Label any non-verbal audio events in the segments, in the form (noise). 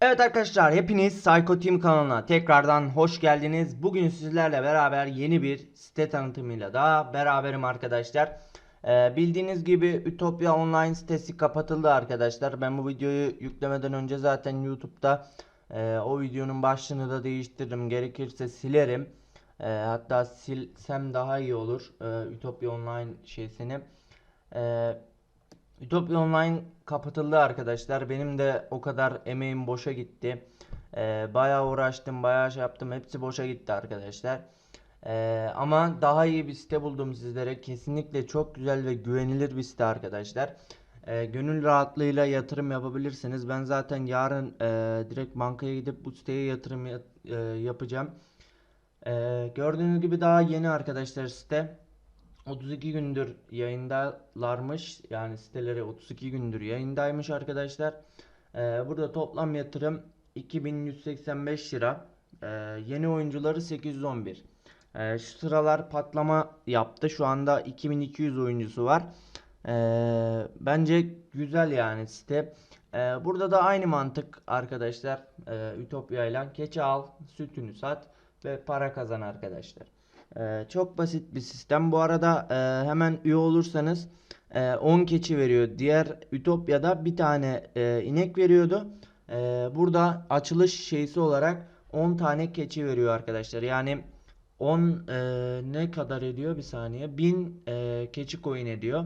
Evet arkadaşlar hepiniz Psycho Team kanalına tekrardan hoş geldiniz. Bugün sizlerle beraber yeni bir site tanıtımıyla daha beraberim arkadaşlar. Ee, bildiğiniz gibi Ütopya Online sitesi kapatıldı arkadaşlar. Ben bu videoyu yüklemeden önce zaten YouTube'da e, o videonun başlığını da değiştiririm. Gerekirse silerim. E, hatta silsem daha iyi olur. E, Ütopya Online şeysini. E, Ütopya Online kapatıldı arkadaşlar. Benim de o kadar emeğim boşa gitti. Ee, bayağı uğraştım, bayağı şey yaptım. Hepsi boşa gitti arkadaşlar. Ee, ama daha iyi bir site buldum sizlere. Kesinlikle çok güzel ve güvenilir bir site arkadaşlar. Ee, gönül rahatlığıyla yatırım yapabilirsiniz. Ben zaten yarın e, direkt bankaya gidip bu siteye yatırım ya- e, yapacağım. Ee, gördüğünüz gibi daha yeni arkadaşlar site. 32 gündür yayındalarmış. Yani siteleri 32 gündür yayındaymış arkadaşlar. Ee, burada toplam yatırım 2185 lira. Ee, yeni oyuncuları 811. Ee, şu sıralar patlama yaptı. Şu anda 2200 oyuncusu var. Ee, bence güzel yani site. Ee, burada da aynı mantık arkadaşlar. Ee, Ütopya ile keçi al, sütünü sat ve para kazan arkadaşlar. Ee, çok basit bir sistem. Bu arada e, hemen üye olursanız e, 10 keçi veriyor. Diğer Ütopya'da bir tane e, inek veriyordu. E, burada açılış şeysi olarak 10 tane keçi veriyor arkadaşlar. Yani 10 e, ne kadar ediyor bir saniye? 1000 e, keçi coin ediyor.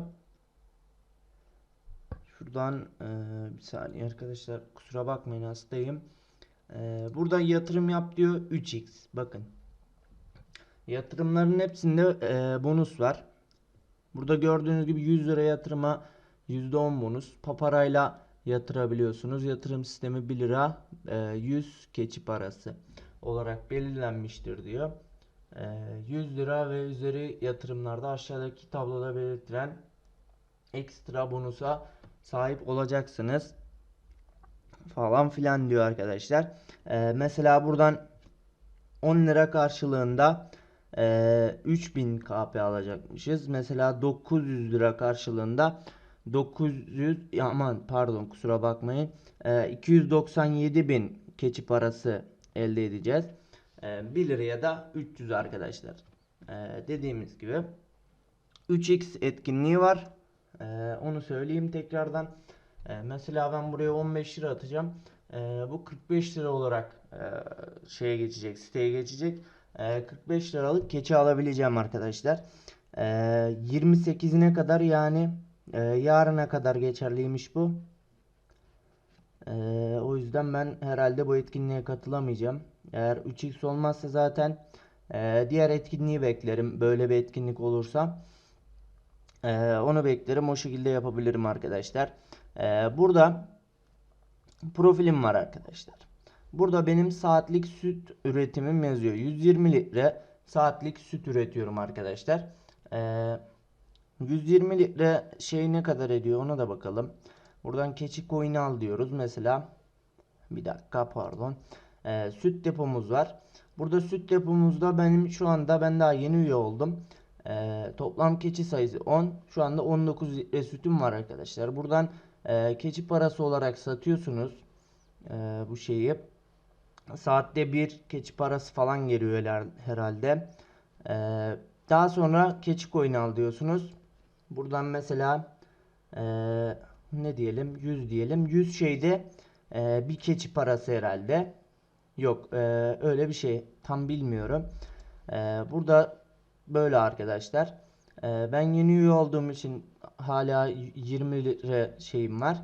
Şuradan e, bir saniye arkadaşlar kusura bakmayın hastayım. E, burada yatırım yap diyor 3x. Bakın. Yatırımların hepsinde e, bonus var. Burada gördüğünüz gibi 100 lira yatırıma %10 bonus. Paparayla yatırabiliyorsunuz. Yatırım sistemi 1 lira e, 100 keçi parası olarak belirlenmiştir diyor. E, 100 lira ve üzeri yatırımlarda aşağıdaki tabloda belirtilen ekstra bonusa sahip olacaksınız falan filan diyor arkadaşlar. E, mesela buradan 10 lira karşılığında eee 3000 KP alacakmışız. Mesela 900 lira karşılığında 900 aman pardon kusura bakmayın. Eee 297 bin keçi parası elde edeceğiz. Eee 1 liraya da 300 arkadaşlar. Eee dediğimiz gibi 3x etkinliği var. Eee, onu söyleyeyim tekrardan. Eee, mesela ben buraya 15 lira atacağım. Eee, bu 45 lira olarak eee, şeye geçecek, siteye geçecek. Eee, 45 liralık keçi alabileceğim arkadaşlar. Eee 28'ine kadar yani eee, yarına kadar geçerliymiş bu. O yüzden ben herhalde bu etkinliğe katılamayacağım. Eğer 3x olmazsa zaten eee, diğer etkinliği beklerim. Böyle bir etkinlik olursa. Ee, onu beklerim. O şekilde yapabilirim arkadaşlar. Ee, burada profilim var arkadaşlar. Burada benim saatlik süt üretimim yazıyor. 120 litre saatlik süt üretiyorum arkadaşlar. Ee, 120 litre şey ne kadar ediyor ona da bakalım. Buradan keçi coin'i al diyoruz. Mesela bir dakika pardon. Ee, süt depomuz var. Burada süt depomuzda benim şu anda ben daha yeni üye oldum. Ee, toplam keçi sayısı 10. Şu anda 19 litre sütüm var arkadaşlar. Buradan e, keçi parası olarak satıyorsunuz e, bu şeyi. Saatte bir keçi parası falan geliyor her- herhalde. Ee, daha sonra keçi coin al diyorsunuz. Buradan mesela e, ne diyelim 100 diyelim. 100 şeyde e, bir keçi parası herhalde. Yok e, öyle bir şey tam bilmiyorum. E, burada böyle arkadaşlar. E, ben yeni üye olduğum için hala 20 litre şeyim var.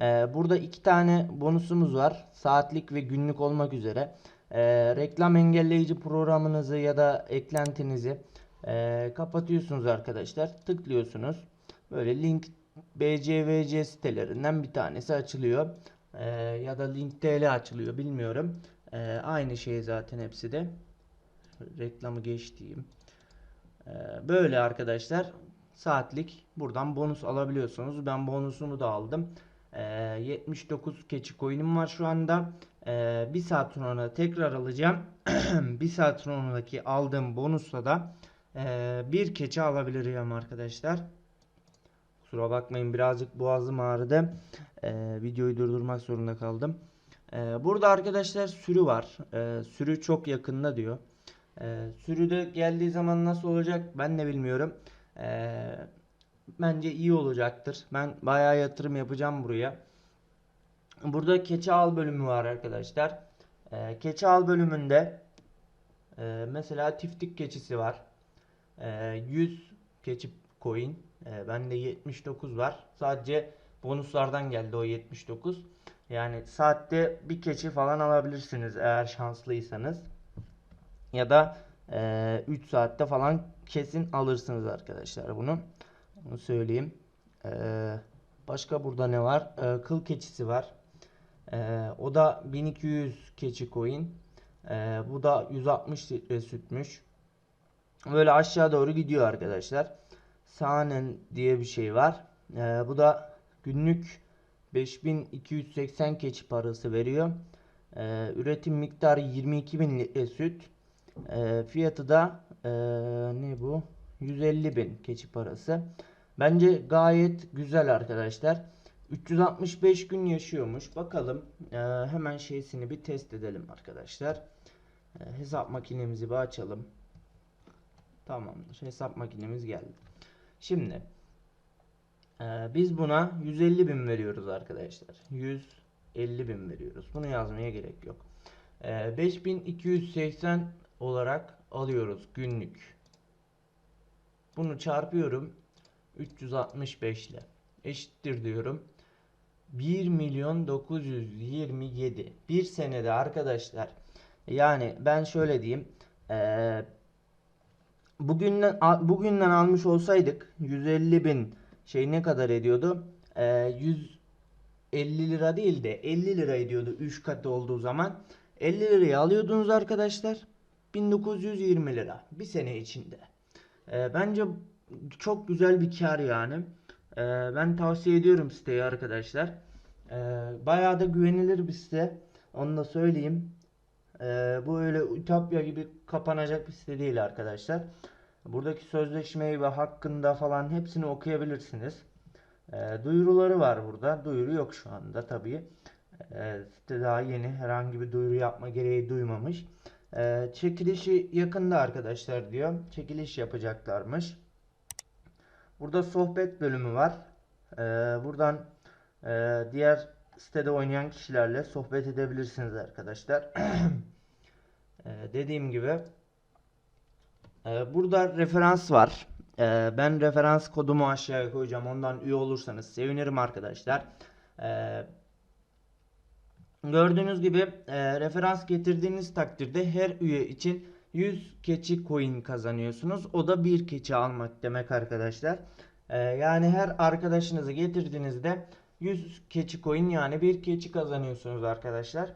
E, burada iki tane bonusumuz var. Saatlik ve günlük olmak üzere. E, reklam engelleyici programınızı ya da eklentinizi e, kapatıyorsunuz arkadaşlar. Tıklıyorsunuz. Böyle link BCVC sitelerinden bir tanesi açılıyor. E, ya da link.tl açılıyor bilmiyorum. E, aynı şey zaten hepsi de. Reklamı geçtiğim. Ee, Böyle arkadaşlar saatlik buradan bonus alabiliyorsunuz. Ben bonusunu da aldım. Ee, 79 keçi coin'im var şu anda. Ee, bir saat sonra tekrar alacağım. (clears throat) bir saat sonraki aldığım bonusla da ee, bir keçi alabilirim arkadaşlar. Kusura bakmayın birazcık boğazım ağrıdı. Ee, videoyu durdurmak zorunda kaldım. Ee, burada arkadaşlar sürü var. Ee, sürü çok yakında diyor. Ee, sürü de geldiği zaman nasıl olacak ben de bilmiyorum. Ee, bence iyi olacaktır. Ben bayağı yatırım yapacağım buraya. Burada keçi al bölümü var arkadaşlar. Ee, keçi al bölümünde e, mesela tiftik keçisi var. Ee, 100 keçi coin. Ee, bende 79 var. Sadece bonuslardan geldi o 79. Yani saatte bir keçi falan alabilirsiniz eğer şanslıysanız. Ya da 3 saatte falan kesin alırsınız arkadaşlar bunu. Bunu söyleyeyim. Ee, başka burada ne var? Ee, kıl keçisi var. Ee, o da 1200 keçi coin. Ee, bu da 160 litre sütmüş. Böyle aşağı doğru gidiyor arkadaşlar. Sahnen diye bir şey var. Ee, bu da günlük 5280 keçi parası veriyor. Ee, üretim miktarı 22.000 litre süt. Ee, fiyatı da ee, ne bu? 150.000 keçi parası. Bence gayet güzel arkadaşlar. 365 gün yaşıyormuş. Bakalım ee, hemen şeysini bir test edelim arkadaşlar. Ee, hesap makinemizi bir açalım. Tamamdır. Hesap makinemiz geldi. Şimdi ee, biz buna 150 bin veriyoruz arkadaşlar. 150 bin veriyoruz. Bunu yazmaya gerek yok. Ee, 5280 olarak alıyoruz günlük. Bunu çarpıyorum. 365 ile eşittir diyorum. 1 milyon 927 bir senede arkadaşlar yani ben şöyle diyeyim ee, bugünden bugünden almış olsaydık 150 bin şey ne kadar ediyordu Ee, 150 lira değil de 50 lira ediyordu 3 katı olduğu zaman 50 liraya alıyordunuz arkadaşlar 1920 lira bir sene içinde Ee, bence çok güzel bir kar yani ee, ben tavsiye ediyorum siteyi arkadaşlar. Ee, bayağı da güvenilir bir site. Onu da söyleyeyim. Ee, bu öyle Ütopya gibi kapanacak bir site değil arkadaşlar. Buradaki sözleşmeyi ve hakkında falan hepsini okuyabilirsiniz. Ee, duyuruları var burada. Duyuru yok şu anda tabii. Ee, site daha yeni. Herhangi bir duyuru yapma gereği duymamış. Ee, çekilişi yakında arkadaşlar diyor. Çekiliş yapacaklarmış. Burada sohbet bölümü var. Ee, buradan e, diğer sitede oynayan kişilerle sohbet edebilirsiniz arkadaşlar. (clears throat) Ee, dediğim gibi e, burada referans var. Ee, ben referans kodumu aşağıya koyacağım. Ondan üye olursanız sevinirim arkadaşlar. Ee, gördüğünüz gibi e, referans getirdiğiniz takdirde her üye için 100 keçi coin kazanıyorsunuz. O da bir keçi almak demek arkadaşlar. Ee, yani her arkadaşınızı getirdiğinizde 100 keçi coin yani bir keçi kazanıyorsunuz arkadaşlar.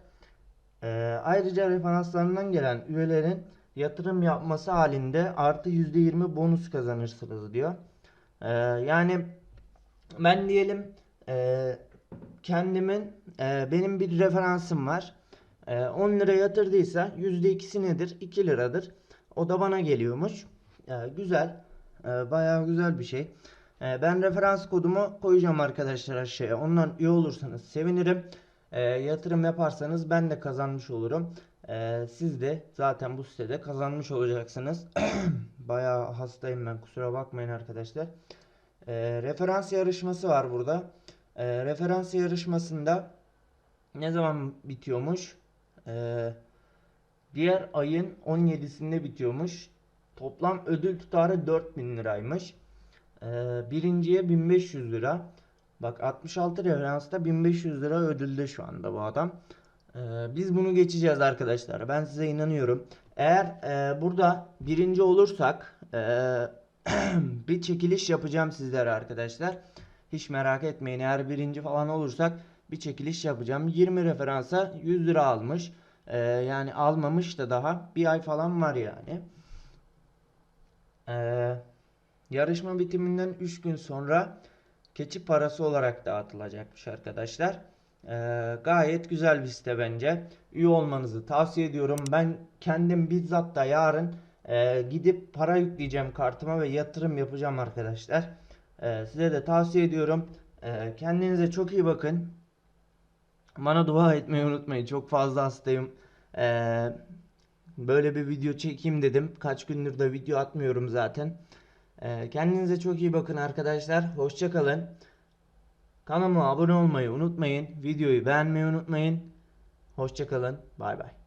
Ee, ayrıca referanslarından gelen üyelerin yatırım yapması halinde artı %20 bonus kazanırsınız diyor. Ee, yani ben diyelim e, kendimin e, benim bir referansım var. E, 10 lira yatırdıysa %2'si nedir? 2 liradır. O da bana geliyormuş. E, güzel. E, bayağı güzel bir şey. E, ben referans kodumu koyacağım arkadaşlar aşağıya. Ondan üye olursanız sevinirim. E, yatırım yaparsanız ben de kazanmış olurum. E, siz de zaten bu sitede kazanmış olacaksınız. (clears throat) Bayağı hastayım ben kusura bakmayın arkadaşlar. E, referans yarışması var burada. E, referans yarışmasında ne zaman bitiyormuş? E, diğer ayın 17'sinde bitiyormuş. Toplam ödül tutarı 4000 liraymış. E, birinciye 1500 lira. Bak 66 referansta 1500 lira ödülde şu anda bu adam. E, biz bunu geçeceğiz arkadaşlar. Ben size inanıyorum. Eğer e, burada birinci olursak e, (clears throat) bir çekiliş yapacağım sizlere arkadaşlar. Hiç merak etmeyin eğer birinci falan olursak bir çekiliş yapacağım. 20 referansa 100 lira almış. Ee, yani almamış da daha bir ay falan var yani. Ee, yarışma bitiminden 3 gün sonra keçi parası olarak dağıtılacakmış arkadaşlar. Ee, gayet güzel bir site bence. Üye olmanızı tavsiye ediyorum. Ben kendim bizzat da yarın e, gidip para yükleyeceğim kartıma ve yatırım yapacağım arkadaşlar. Ee, size de tavsiye ediyorum. Ee, kendinize çok iyi bakın. Bana dua etmeyi unutmayın. Çok fazla hastayım. Ee, böyle bir video çekeyim dedim. Kaç gündür de video atmıyorum zaten. Kendinize çok iyi bakın arkadaşlar. Hoşça kalın. Kanalıma abone olmayı unutmayın. Videoyu beğenmeyi unutmayın. Hoşça kalın. Bay bay.